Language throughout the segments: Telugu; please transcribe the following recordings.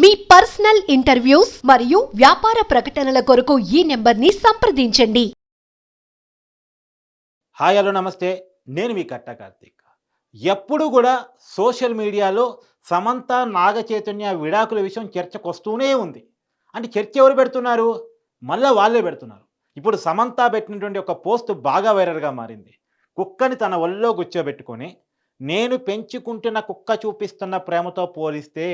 మీ పర్సనల్ ఇంటర్వ్యూస్ మరియు వ్యాపార ప్రకటనల కొరకు ఈ నెంబర్ని సంప్రదించండి. హాయ్ హలో నమస్తే. నేను మీ కట్ట కార్తీక్. ఎప్పుడు కూడా సోషల్ మీడియాలో సమంత నాగ చైతన్య విడాకుల విషయం చర్చకు వస్తూనే ఉంది. అంటే చర్చ ఎవరు పెడుతున్నారు? మళ్ళీ వాళ్ళే పెడుతున్నారు. ఇప్పుడు సమంత పెట్టినటువంటి ఒక పోస్ట్ బాగా వైరల్గా మారింది. కుక్కని తన ఒళ్ళో కూర్చోబెట్టుకొని నేను పెంచుకుంటున్న కుక్క చూపిస్తున్న ప్రేమతో పోలిస్తే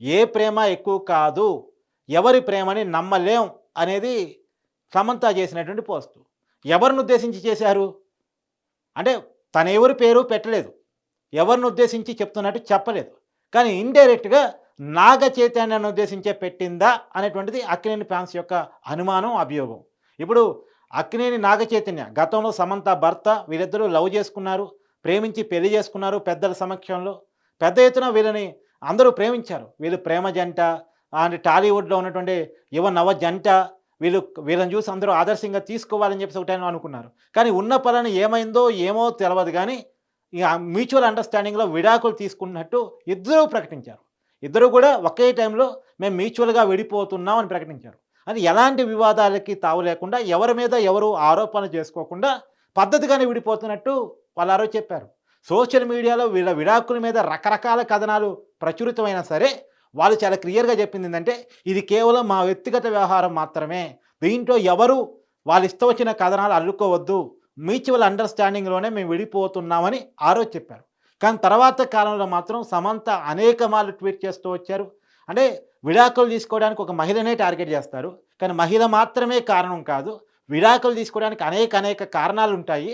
ఏ ప్రేమ ఎక్కువ కాదు ఎవరి ప్రేమని నమ్మలేం అనేది సమంత చేసినటువంటి పోస్టు ఎవరిని ఉద్దేశించి చేశారు? అంటే తన ఎవరి పేరు పెట్టలేదు. ఎవరిని ఉద్దేశించి చెప్తున్నట్టు చెప్పలేదు. కానీ ఇండైరెక్ట్గా నాగ చైతన్యాన్ని ఉద్దేశించే పెట్టిందా అనేటువంటిది అక్కినేని ఫ్యాన్స్ యొక్క అనుమానం అభియోగం. ఇప్పుడు అక్కినేని నాగ చైతన్య గతంలో సమంత భర్త వీరిద్దరూ లవ్ చేసుకున్నారు ప్రేమించి పెళ్ళి చేసుకున్నారు పెద్దల సమక్షంలో. పెద్ద ఎత్తున వీళ్ళని అందరూ ప్రేమించారు. వీళ్ళు ప్రేమ జంట అండ్ టాలీవుడ్లో ఉన్నటువంటి యువ నవ జంట వీళ్ళు వీళ్ళని చూసి అందరూ ఆదర్శంగా తీసుకోవాలని చెప్పేసి ఒకటే అనుకున్నారు. కానీ ఉన్న పలాని ఏమైందో ఏమో తెలియదు కానీ ఇక మ్యూచువల్ అండర్స్టాండింగ్లో విడాకులు తీసుకున్నట్టు ఇద్దరూ ప్రకటించారు. ఇద్దరు కూడా ఒకే టైంలో మేము మ్యూచువల్గా విడిపోతున్నాం అని ప్రకటించారు. అది ఎలాంటి వివాదాలకి తావు లేకుండా ఎవరి మీద ఎవరు ఆరోపణలు చేసుకోకుండా పద్ధతిగానే విడిపోతున్నట్టు వాళ్ళారో చెప్పారు. సోషల్ మీడియాలో వీళ్ళ విడాకుల మీద రకరకాల కథనాలు ప్రచురితమైనా సరే వాళ్ళు చాలా క్లియర్గా చెప్పింది ఏంటంటే ఇది కేవలం మా వ్యక్తిగత వ్యవహారం మాత్రమే. దీంట్లో ఎవరు వాళ్ళు ఇష్టం వచ్చిన కథనాలు అల్లుకోవద్దు. మ్యూచువల్ అండర్స్టాండింగ్లోనే మేము విడిపోతున్నామని ఆ రోజు చెప్పారు. కానీ తర్వాత కాలంలో మాత్రం సమంత అనేక మార్లు ట్వీట్ చేస్తూ వచ్చారు. అంటే విడాకులు తీసుకోవడానికి ఒక మహిళనే టార్గెట్ చేస్తారు. కానీ మహిళ మాత్రమే కారణం కాదు విడాకులు తీసుకోవడానికి అనేక అనేక కారణాలు ఉంటాయి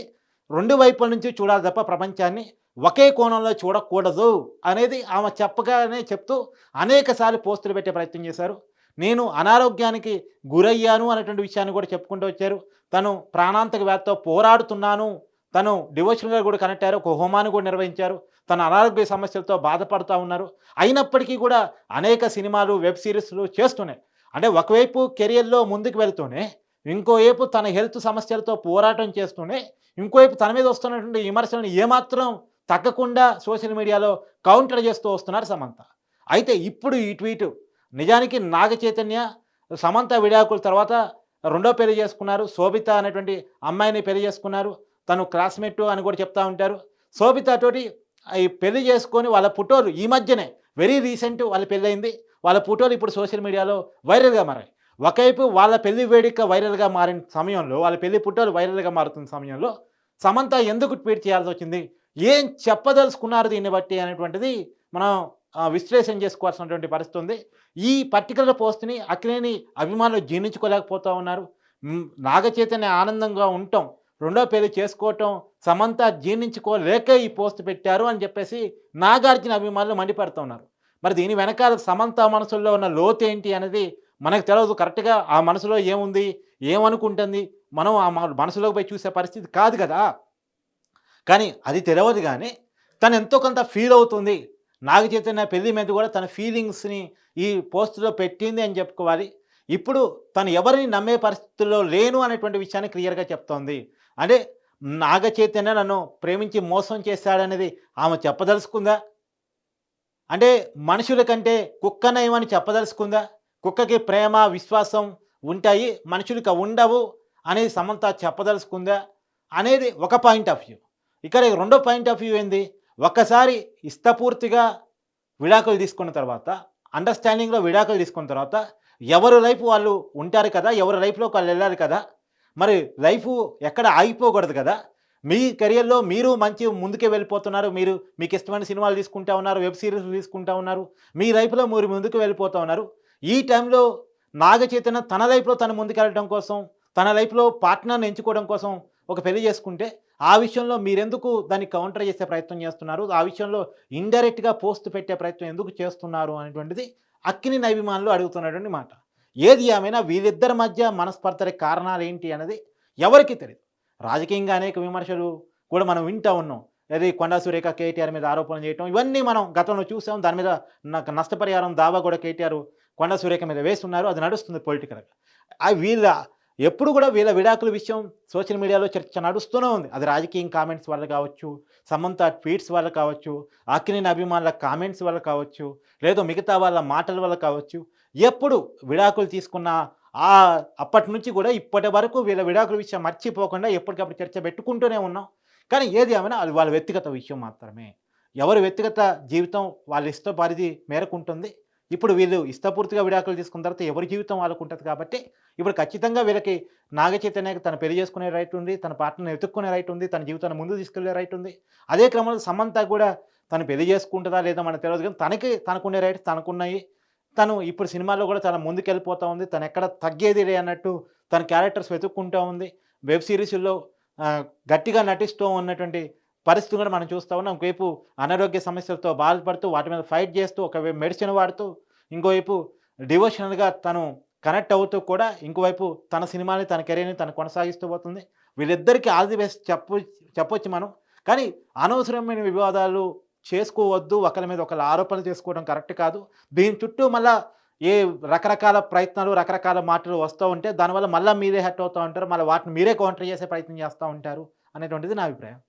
రెండు వైపుల నుంచి చూడాలి తప్ప ప్రపంచాన్ని ఒకే కోణంలో చూడకూడదు అనేది ఆమె చెప్పగానే చెప్తూ అనేకసార్లు పోస్టులు పెట్టే ప్రయత్నం చేశారు. నేను అనారోగ్యానికి గురయ్యాను అనేటువంటి విషయాన్ని కూడా చెప్పుకుంటూ వచ్చారు. తను ప్రాణాంతక వ్యాధితో పోరాడుతున్నాను. తను డివోషనల్గా కూడా కనెక్ట్ అయ్యారు. ఒక హోమాన్ని కూడా నిర్వహించారు. తన అనారోగ్య సమస్యలతో బాధపడుతూ ఉన్నారు. అయినప్పటికీ కూడా అనేక సినిమాలు వెబ్ సిరీస్లు చేస్తున్నాయి అంటే ఒకవైపు కెరియర్లో ముందుకు వెళ్తూనే ఇంకోవైపు తన హెల్త్ సమస్యలతో పోరాటం చేస్తూనే ఇంకోవైపు తన మీద వస్తున్నటువంటి విమర్శలను ఏమాత్రం తగ్గకుండా సోషల్ మీడియాలో కౌంటర్ చేస్తూ వస్తున్నారు సమంత. అయితే ఇప్పుడు ఈ ట్వీట్ నిజానికి నాగ చైతన్య సమంత విడాకుల తర్వాత రెండో పెళ్ళి చేసుకున్నారు. శోభిత అనేటువంటి అమ్మాయిని పెళ్ళి చేసుకున్నారు. తను క్లాస్మేట్ అని కూడా చెప్తా ఉంటారు. శోభితతోటి ఈ పెళ్ళి చేసుకొని వాళ్ళ ఫోటోలు ఈ మధ్యనే వెరీ రీసెంట్ వాళ్ళ పెళ్ళయింది వాళ్ళ ఫోటోలు ఇప్పుడు సోషల్ మీడియాలో వైరల్గా మారాయి. ఒకవైపు వాళ్ళ పెళ్ళి వేడుక వైరల్గా మారిన సమయంలో వాళ్ళ పెళ్ళి పుట్టాలు వైరల్గా మారుతున్న సమయంలో సమంత ఎందుకు ట్వీట్ చేయాల్సి వచ్చింది? ఏం చెప్పదలుచుకున్నారు దీన్ని బట్టి అనేటువంటిది మనం విశ్లేషణ చేసుకోవాల్సినటువంటి పరిస్థితి ఉంది. ఈ పర్టికులర్ పోస్ట్ని అక్కినేని అభిమానులు జీర్ణించుకోలేకపోతూ ఉన్నారు. నాగచైతన్య నాగ చైతన్య ఆనందంగా ఉండటం రెండో పెళ్ళి చేసుకోవటం సమంత జీర్ణించుకోలేక ఈ పోస్ట్ పెట్టారు అని చెప్పేసి నాగార్జున అభిమానులు మండిపడుతున్నారు. మరి దీని వెనకాల సమంత మనసుల్లో ఉన్న లోతు ఏంటి అనేది మనకు తెలియదు కరెక్ట్గా ఆ మనసులో ఏముంది ఏమనుకుంటుంది మనం ఆ మన- మనసులోకి పోయి చూసే పరిస్థితి కాదు కదా. కానీ అది తెలియదు కానీ తను ఎంతో కొంత ఫీల్ అవుతుంది. నాగ చైతన్య పెళ్ళి మీద కూడా తన ఫీలింగ్స్ని ఈ పోస్టులో పెట్టింది అని చెప్పుకోవాలి. ఇప్పుడు తను ఎవరిని నమ్మే పరిస్థితుల్లో లేను అనేటువంటి విషయాన్ని క్లియర్గా చెప్తోంది. అంటే నాగ చైతన్య నన్ను ప్రేమించి మోసం చేశాడనేది ఆమె చెప్పదలుచుకుందా? అంటే మనుషుల కంటే కుక్క నయమని చెప్పదలుచుకుందా? కుక్కకి ప్రేమ విశ్వాసం ఉంటాయి మనుషులకి అవి ఉండవు అనేది సమంత చెప్పదలుచుకుందా? అనేది ఒక పాయింట్ ఆఫ్ వ్యూ ఇక్కడ రెండో పాయింట్ ఆఫ్ వ్యూ ఏంది? ఒక్కసారి ఇష్టపూర్తిగా విడాకులు తీసుకున్న తర్వాత అండర్స్టాండింగ్లో విడాకులు తీసుకున్న తర్వాత ఎవరు లైఫ్ వాళ్ళు ఉంటారు కదా ఎవరి లైఫ్లోకి వాళ్ళు వెళ్ళాలి కదా మరి లైఫ్ ఎక్కడ ఆగిపోకూడదు కదా? మీ కెరియర్లో మీరు మంచి ముందుకే వెళ్ళిపోతున్నారు మీరు మీకు ఇష్టమైన సినిమాలు తీసుకుంటా ఉన్నారు వెబ్ సిరీస్ తీసుకుంటా ఉన్నారు మీ లైఫ్లో మీరు ముందుకు వెళ్ళిపోతూ ఉన్నారు. ఈ టైంలో నాగ చైతన్య తన లైఫ్లో తను ముందుకెళ్ళడం కోసం తన లైఫ్లో పార్ట్నర్ని ఎంచుకోవడం కోసం ఒక పెళ్ళి చేసుకుంటే ఆ విషయంలో మీరెందుకు దాన్ని కౌంటర్ చేసే ప్రయత్నం చేస్తున్నారు? ఆ విషయంలో ఇండైరెక్ట్గా పోస్ట్ పెట్టే ప్రయత్నం ఎందుకు చేస్తున్నారు? అనేటువంటిది అక్కిని అభిమానులు అడుగుతున్నటువంటి మాట. ఏది ఏమైనా వీళ్ళిద్దరి మధ్య మనస్పర్ధలకి కారణాలు ఏంటి అనేది ఎవరికీ తెలియదు రాజకీయంగా అనేక విమర్శలు కూడా మనం వింటూ ఉన్నాం. అది కొండా సురేఖ కేటీఆర్ మీద ఆరోపణలు చేయటం ఇవన్నీ మనం గతంలో చూసాం. దాని మీద నష్టపరిహారం దావా కూడా కేటీఆర్ కొండ సురేఖ మీద వేస్తున్నారు అది నడుస్తుంది పొలిటికల్గా అవి వీళ్ళ ఎప్పుడు కూడా వీళ్ళ విడాకుల విషయం సోషల్ మీడియాలో చర్చ నడుస్తూనే ఉంది. అది రాజకీయం కామెంట్స్ వల్ల కావచ్చు సమంత ట్వీట్స్ వల్ల కావచ్చు అక్కినేని అభిమానుల కామెంట్స్ వల్ల కావచ్చు లేదా మిగతా వాళ్ళ మాటల వల్ల కావచ్చు ఎప్పుడు విడాకులు తీసుకున్న ఆ అప్పటి నుంచి కూడా ఇప్పటి వరకు వీళ్ళ విడాకుల విషయం మర్చిపోకుండా ఎప్పటికప్పుడు చర్చ పెట్టుకుంటూనే ఉన్నాం. కానీ ఏది ఏమైనా అది వాళ్ళ వ్యక్తిగత విషయం మాత్రమే. ఎవరి వ్యక్తిగత జీవితం వాళ్ళ ఇష్ట పరిధి మేరకు ఉంటుంది. ఇప్పుడు వీళ్ళు ఇష్టపూర్తిగా విడాకులు తీసుకున్న తర్వాత ఎవరి జీవితం వాళ్ళకు ఉంటుంది కాబట్టి ఇప్పుడు ఖచ్చితంగా వీళ్ళకి నాగ చైతన్యకి తన పెళ్ళి చేసుకునే రైట్ ఉంది తన పార్ట్నర్ని వెతుక్కునే రైట్ ఉంది తన జీవితాన్ని ముందు తీసుకెళ్ళే రైట్ ఉంది. అదే క్రమంలో సమంత కూడా తను పెళ్ళి చేసుకుంటుందా లేదా మనకు తెలియదు కానీ తనకి తనకునే రైట్స్ తనకున్నాయి. తను ఇప్పుడు సినిమాలో కూడా చాలా ముందుకెళ్ళిపోతూ ఉంది. తను ఎక్కడ తగ్గేది లే అన్నట్టు తన క్యారెక్టర్స్ వెతుక్కుంటూ ఉంది. వెబ్ సిరీస్లో గట్టిగా నటిస్తూ ఉన్నటువంటి పరిస్థితి కూడా మనం చూస్తూ ఉన్నాం. ఒకవైపు అనారోగ్య సమస్యలతో బాధపడుతూ వాటి మీద ఫైట్ చేస్తూ ఒకవైపు మెడిసిన్ వాడుతూ ఇంకోవైపు డివోషనల్గా తను కనెక్ట్ అవుతూ కూడా ఇంకోవైపు తన సినిమాని తన కెరీర్ని తను కొనసాగిస్తూ పోతుంది. వీళ్ళిద్దరికీ ఆల్ ది బెస్ట్ చెప్పు చెప్పొచ్చు మనం. కానీ అనవసరమైన వివాదాలు చేసుకోవద్దు. ఒకరి మీద ఒకరు ఆరోపణలు చేసుకోవడం కరెక్ట్ కాదు. దీని చుట్టూ మళ్ళా ఏ రకరకాల ప్రయత్నాలు రకరకాల మాటలు వస్తూ ఉంటే దానివల్ల మళ్ళీ మీరే హట్ అవుతూ ఉంటారు. మళ్ళీ వాటిని మీరే కౌంటర్ చేసే ప్రయత్నం చేస్తూ ఉంటారు అనేటువంటిది నా అభిప్రాయం.